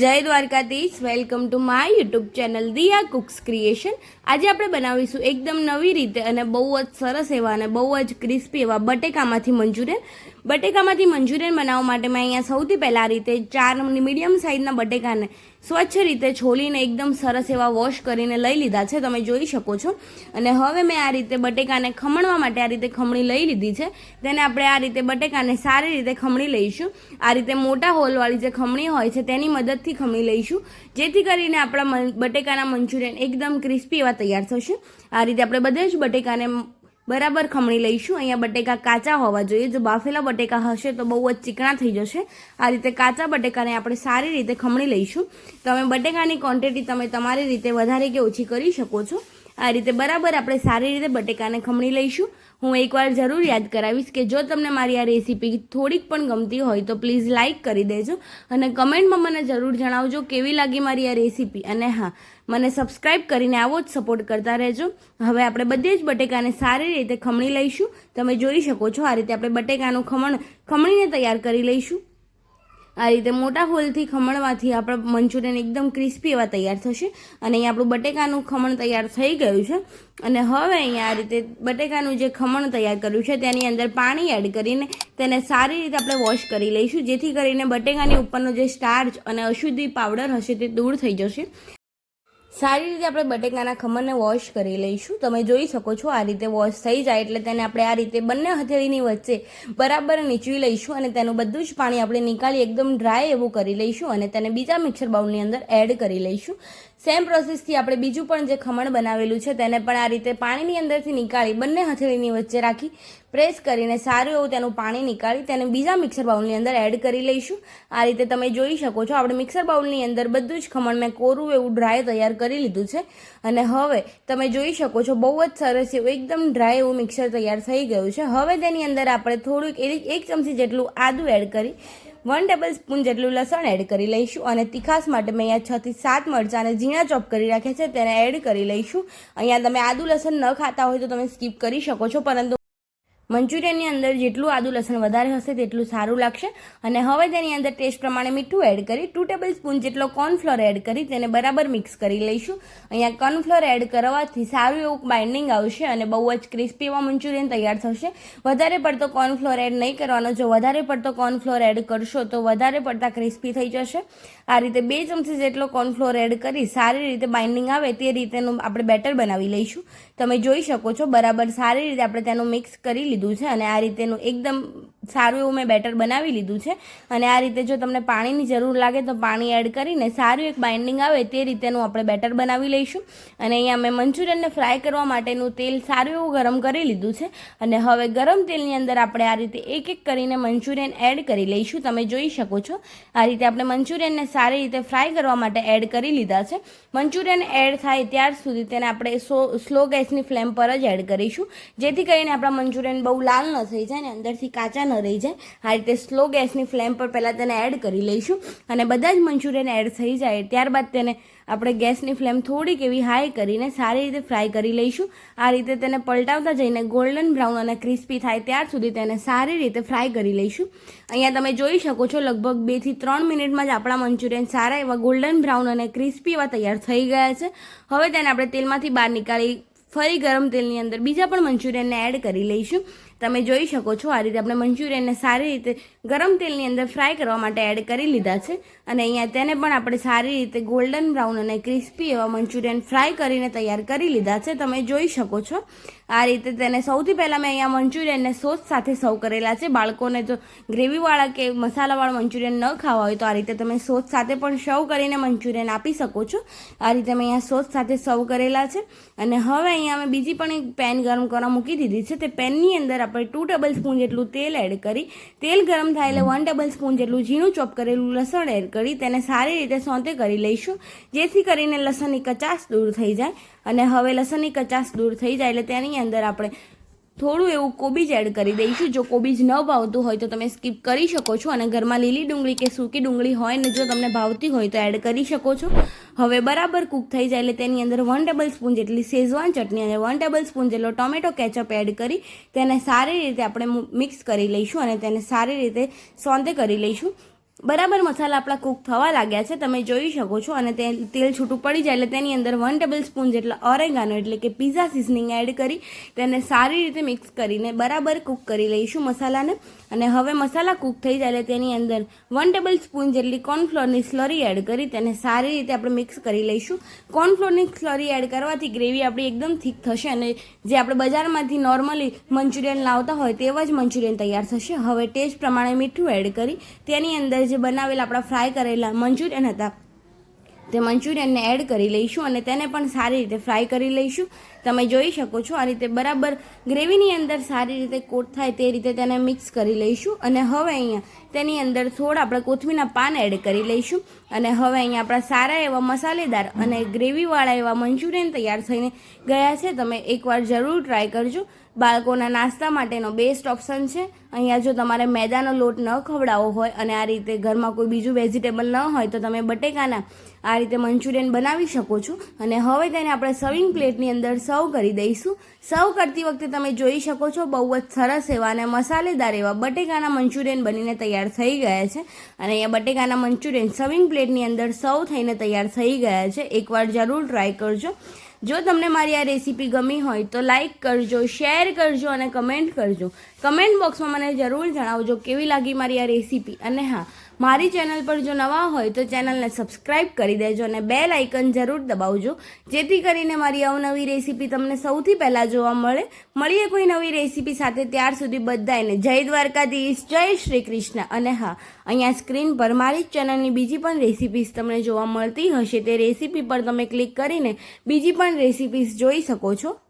જય Dwarkadhish. Welcome to my YouTube channel Diya cooks creation આજે આપણે બનાવીશું એકદમ નવી રીતે અને બહુ જ સરસ એવા અને બહુ જ ક્રિસ્પી એવા બટેકામાંથી મંચુરિયન. બટેકામાંથી મંચુરિયન બનાવવા માટે મેં અહીંયા સૌથી પહેલાં રીતે ચાર મીડિયમ સાઇઝના બટેકાને સ્વચ્છ રીતે છોલીને એકદમ સરસ એવા વોશ કરીને લઈ લીધા છે. તમે જોઈ શકો છો. અને હવે મેં આ રીતે બટેકાને ખમણવા માટે આ રીતે ખમણી લઈ લીધી છે. તેને આપણે આ રીતે બટેકાને સારી રીતે ખમણી લઈશું. આ રીતે મોટા હોલવાળી જે ખમણી હોય છે તેની મદદથી ખમણી લઈશું. જેથી કરીને આપણા બટેકાના મંચુરિયન એકદમ ક્રિસ્પી એવા તૈયાર થશે. આ રીતે આપણે બધે જ બટેકાને બરાબર ખમણી લઈશું. અહીંયા બટેકા કાચા હોવા જોઈએ. જો બાફેલા બટેકા હશે તો બહુ જ ચીકણા થઈ જશે. આ રીતે કાચા બટેકાને આપણે સારી રીતે ખમણી લઈશું. તમે બટેકાની ક્વોન્ટિટી તમે તમારી રીતે વધારે કે ઓછી કરી શકો છો. આ રીતે બરાબર આપણે સારી રીતે બટેકાને ખમણી લઈશું. હું એકવાર જરૂર યાદ કરાવીશ કે જો તમને મારી આ રેસીપી થોડીક પણ ગમતી હોય તો પ્લીઝ લાઇક કરી દેજો અને કમેન્ટમાં મને જરૂર જણાવજો કેવી લાગી મારી આ રેસીપી. અને હા, મને સબસ્ક્રાઇબ કરીને આવો જ સપોર્ટ કરતા રહેજો. હવે આપણે બધે જ બટેકાને સારી રીતે ખમણી લઈશું. તમે જોઈ શકો છો આ રીતે આપણે બટેકાનું ખમણ ખમણીને તૈયાર કરી લઈશું. આ રીતે મોટા હોલથી ખમણવાથી આપણા મંચુરિયન એકદમ ક્રિસ્પી એવા તૈયાર થશે. અને અહીંયા આપણું બટેકાનું ખમણ તૈયાર થઈ ગયું છે. અને હવે અહીંયા આ રીતે બટેકાનું જે ખમણ તૈયાર કર્યું છે, તેની અંદર પાણી એડ કરીને તેને સારી રીતે આપણે વોશ કરી લઈશું, જેથી કરીને બટેકાની ઉપરનો જે સ્ટાર્ચ અને અશુદ્ધિ પાવડર હશે તે દૂર થઈ જશે. સારી રીતે આપણે બટેકાના ખમણને વોશ કરી લઈશું. તમે જોઈ શકો છો આ રીતે વોશ થઈ જાય એટલે તેને આપણે આ રીતે બંને હથેળીની વચ્ચે બરાબર નીચવી લઈશું અને તેનું બધું જ પાણી આપણે નીકાળી એકદમ ડ્રાય એવું કરી લઈશું અને તેને બીજા મિક્સર બાઉલની અંદર એડ કરી લઈશું. સેમ પ્રોસેસથી આપણે બીજું પણ જે ખમણ બનાવેલું છે, તેને પણ આ રીતે પાણીની અંદરથી નીકાળી બંને હથેળીની વચ્ચે રાખી પ્રેસ કરીને સારું એવું તેનું પાણી નીકાળી તેને બીજા મિક્સર બાઉલની અંદર એડ કરી લઈશું. આ રીતે તમે જોઈ શકો છો, આપણે મિક્સર બાઉલની અંદર બધું જ ખમણ મેં કોરું એવું ડ્રાય તૈયાર કરી લીધું છે. અને હવે તમે જોઈ શકો છો, બહુ જ સરસ એવું એકદમ ડ્રાય એવું મિક્સર તૈયાર થઈ ગયું છે. હવે તેની અંદર આપણે થોડુંક, એક ચમચી જેટલું આદું એડ કરી વન ટેબલ સ્પૂન જેટલું લસણ એડ કરી લઈશું અને તીખાસ માટે મેં અહીંયા છથી સાત મરચાંને ઝીણા ચોપ કરી રાખ્યા છે, તેને એડ કરી લઈશું. અહીંયા તમે આદુ લસણ ન ખાતા હોય તો તમે સ્કીપ કરી શકો છો, પરંતુ મંચુરિયનની અંદર જેટલું આદુ લસણ વધારે હશે તેટલું સારું લાગશે. અને હવે તેની અંદર ટેસ્ટ પ્રમાણે મીઠું એડ કરી ટુ ટેબલ સ્પૂન જેટલો કોર્નફ્લોર એડ કરી તેને બરાબર મિક્સ કરી લઈશું. અહીંયા કોર્નફ્લોર એડ કરવાથી સારું એવું બાઇન્ડિંગ આવશે અને બહુ જ ક્રિસ્પી એવા મંચુરિયન તૈયાર થશે. વધારે પડતો કોર્નફ્લોર એડ નહીં કરવાનો. જો વધારે પડતો કોર્નફ્લોર એડ કરશો તો વધારે પડતા ક્રિસ્પી થઈ જશે. આ રીતે બે ચમચી જેટલો કોર્નફ્લોર એડ કરી સારી રીતે બાઇન્ડિંગ આવે તે રીતેનું આપણે બેટર બનાવી લઈશું. તમે જોઈ શકો છો. બરાબર સારી રીતે આપણે તેનું મિક્સ કરી લીધું છે અને આ રીતેનું એકદમ સારું એવું મેં બેટર બનાવી લીધું છે. અને આ રીતે જો તમને પાણીની જરૂર લાગે તો પાણી એડ કરીને સારું એક બાઇન્ડિંગ આવે તે રીતેનું આપણે બેટર બનાવી લઈશું. અને અહીંયા મેં મંચુરિયનને ફ્રાય કરવા માટેનું તેલ સારું એવું ગરમ કરી લીધું છે. અને હવે ગરમ તેલની અંદર આપણે આ રીતે એક એક કરીને મંચુરિયન એડ કરી લઈશું. તમે જોઈ શકો છો. આ રીતે આપણે મંચુરિયનને સારી રીતે ફ્રાય કરવા માટે એડ કરી લીધા છે. મંચુરિયન એડ થાય ત્યાર સુધી તેને આપણે સો સ્લો ગેસની ફ્લેમ પર જ એડ કરીશું. જેથી કરીને આપણા મંચુરિયન બહુ લાલ ન થઈ જાય અને અંદરથી કાચા ન રહી જાય. આ રીતે સ્લો ગેસની ફ્લેમ પર પહેલાં તેને એડ કરી લઈશું અને બધા જ મંચુરિયન એડ થઈ જાય ત્યારબાદ તેને આપણે ગેસની ફ્લેમ થોડીક એવી હાઈ કરીને સારી રીતે ફ્રાય કરી લઈશું. આ રીતે તેને પલટાવતા જઈને ગોલ્ડન બ્રાઉન અને ક્રિસ્પી થાય ત્યાર સુધી તેને સારી રીતે ફ્રાય કરી લઈશું. અહીંયા તમે જોઈ શકો છો લગભગ બેથી ત્રણ મિનિટમાં જ આપણા મંચુરિયન સારા એવા ગોલ્ડન બ્રાઉન અને ક્રિસ્પી એવા તૈયાર થઈ ગયા છે. હવે તેને આપણે તેલમાંથી બહાર નીકાળી ફરી ગરમ તેલની અંદર બીજા પણ મંચુરિયનને એડ કરી લઈશું. તમે જોઈ શકો છો, આ રીતે આપણે મંચુરિયનને સારી રીતે ગરમ તેલની અંદર ફ્રાય કરવા માટે એડ કરી લીધા છે. અને અહીંયા તેને પણ આપણે સારી રીતે ગોલ્ડન બ્રાઉન અને ક્રિસ્પી એવા મંચુરિયન ફ્રાય કરીને તૈયાર કરી લીધા છે. તમે જોઈ શકો છો, આ રીતે તેને સૌથી પહેલાં મેં અહીંયા મંચુરિયનને સોસ સાથે સર્વ કરેલા છે. બાળકોને જો ગ્રેવીવાળા કે મસાલાવાળા મંચુરિયન ન ખાવા હોય તો આ રીતે તમે સોસ સાથે પણ સર્વ કરીને મંચુરિયન આપી શકો છો. આ રીતે મેં અહીંયા સોસ સાથે સર્વ કરેલા છે. અને હવે અહીંયા મેં બીજી પણ એક પેન ગરમ કરવા મૂકી દીધી છે. તે પેનની અંદર આપણે ટુ ટેબલ સ્પૂન જેટલું તેલ એડ કરી, તેલ ગરમ થાય એટલે વન ટેબલ સ્પૂન જેટલું ઝીણું ચોપ કરેલું લસણ એડ કરી, તેને સારી રીતે સોંતે કરી લઈશું. જેથી કરીને લસણની કચાશ દૂર થઈ જાય. અને હવે લસણની કચાશ દૂર થઈ જાય એટલે તેની અંદર આપણે થોડું એવું કોબીજ એડ કરી દઈશું. જો કોબીજ ન ભાવતું હોય તો તમે સ્કીપ કરી શકો છો અને ઘરમાં લીલી ડુંગળી કે સૂકી ડુંગળી હોય ને જો તમને ભાવતી હોય તો એડ કરી શકો છો. હવે બરાબર કૂક થઈ જાય એટલે તેની અંદર વન ટેબલ સ્પૂન જેટલી શેઝવાન ચટણી અને વન ટેબલ સ્પૂન જેટલો ટોમેટો કેચઅપ એડ કરી તેને સારી રીતે આપણે મિક્સ કરી લઈશું અને તેને સારી રીતે સોંતે કરી લઈશું. બરાબર મસાલા આપણા કૂક થવા લાગ્યા છે, તમે જોઈ શકો છો અને તે તેલ છૂટું પડી જાય એટલે તેની અંદર વન ટેબલ સ્પૂન જેટલા ઓરેગાનો એટલે કે પીઝા સિઝનિંગ એડ કરી તેને સારી રીતે મિક્સ કરીને બરાબર કૂક કરી લઈશું મસાલાને. અને હવે મસાલા કૂક થઈ જાય એટલે તેની અંદર વન ટેબલ સ્પૂન જેટલી કોર્નફ્લોરની સ્લરી એડ કરી તેને સારી રીતે આપણે મિક્સ કરી લઈશું. કોર્નફ્લોરની સ્લરી એડ કરવાથી ગ્રેવી આપણી એકદમ થીક થશે અને જે આપણે બજારમાંથી નોર્મલી મંચુરિયન લાવતા હોય તેવા જ મંચુરિયન તૈયાર થશે. હવે ટેસ્ટ પ્રમાણે મીઠું એડ કરી તેની અંદર જે બનાવેલા, આપણા ફ્રાય કરેલા મંચુરિયન હતા. તે મંચુરિયનને એડ કરી લઈશું અને તેને પણ સારી રીતે ફ્રાય કરી લઈશું. તમે જોઈ શકો છો આ રીતે બરાબર ગ્રેવીની અંદર સારી રીતે કોટ થાય તે રીતે તેને મિક્સ કરી લઈશું અને હવે અહીંયા તેની અંદર થોડા આપણે કોથમીના પાન એડ કરી લઈશું. અને હવે અહીંયા આપણા સારા એવા મસાલેદાર અને ગ્રેવીવાળા એવા મંચુરિયન તૈયાર થઈને ગયા છે. તમે એકવાર જરૂર ટ્રાય કરજો. બાળકોના નાસ્તા માટેનો બેસ્ટ ઓપ્શન છે. અહીંયા જો તમારે મેદાનો લોટ ન ખવડાવવો હોય અને આ રીતે ઘરમાં કોઈ બીજું વેજીટેબલ ન હોય, તો તમે બટેકાના આ રીતે મંચુરિયન બનાવી શકો છો. અને હવે તેને આપણે સર્વિંગ પ્લેટની અંદર સર્વ કરી દઈશું. સર્વ કરતી વખતે તમે જોઈ શકો છો, બહુ જ સરસ એવા અને મસાલેદાર એવા બટેકાના મંચુરિયન બનીને તૈયાર થઈ ગયા છે. અને અહીંયા બટેકાના મંચુરિયન સર્વિંગ પ્લેટની અંદર સર્વ થઈને તૈયાર થઈ ગયા છે. એકવાર જરૂર ટ્રાય કરજો. જો તમને મારી આ રેસીપી ગમી હોય તો લાઈક કરજો શેર કરજો અને કમેન્ટ કરજો. કમેન્ટ બોક્સમાં મને જરૂર જણાવજો કેવી લાગી મારી આ રેસીપી. અને હા મારી ચેનલ પર જો નવા હોય તો ચેનલને સબસ્ક્રાઈબ કરી દેજો અને બેલ આઇકન જરૂર દબાવજો. જેથી કરીને મારી અવનવી રેસીપી તમને સૌથી પહેલાં જોવા મળે. મળીએ કોઈ નવી રેસીપી સાથે ત્યાર સુધી બધાને જય દ્વારકાધીશ, જય શ્રી કૃષ્ણ. અને હા, અહીંયા સ્ક્રીન પર મારી જ ચેનલની બીજી પણ રેસીપીસ તમને જોવા મળતી હશે. તે રેસીપી પર તમે ક્લિક કરીને બીજી પણ રેસીપીસ જોઈ શકો છો.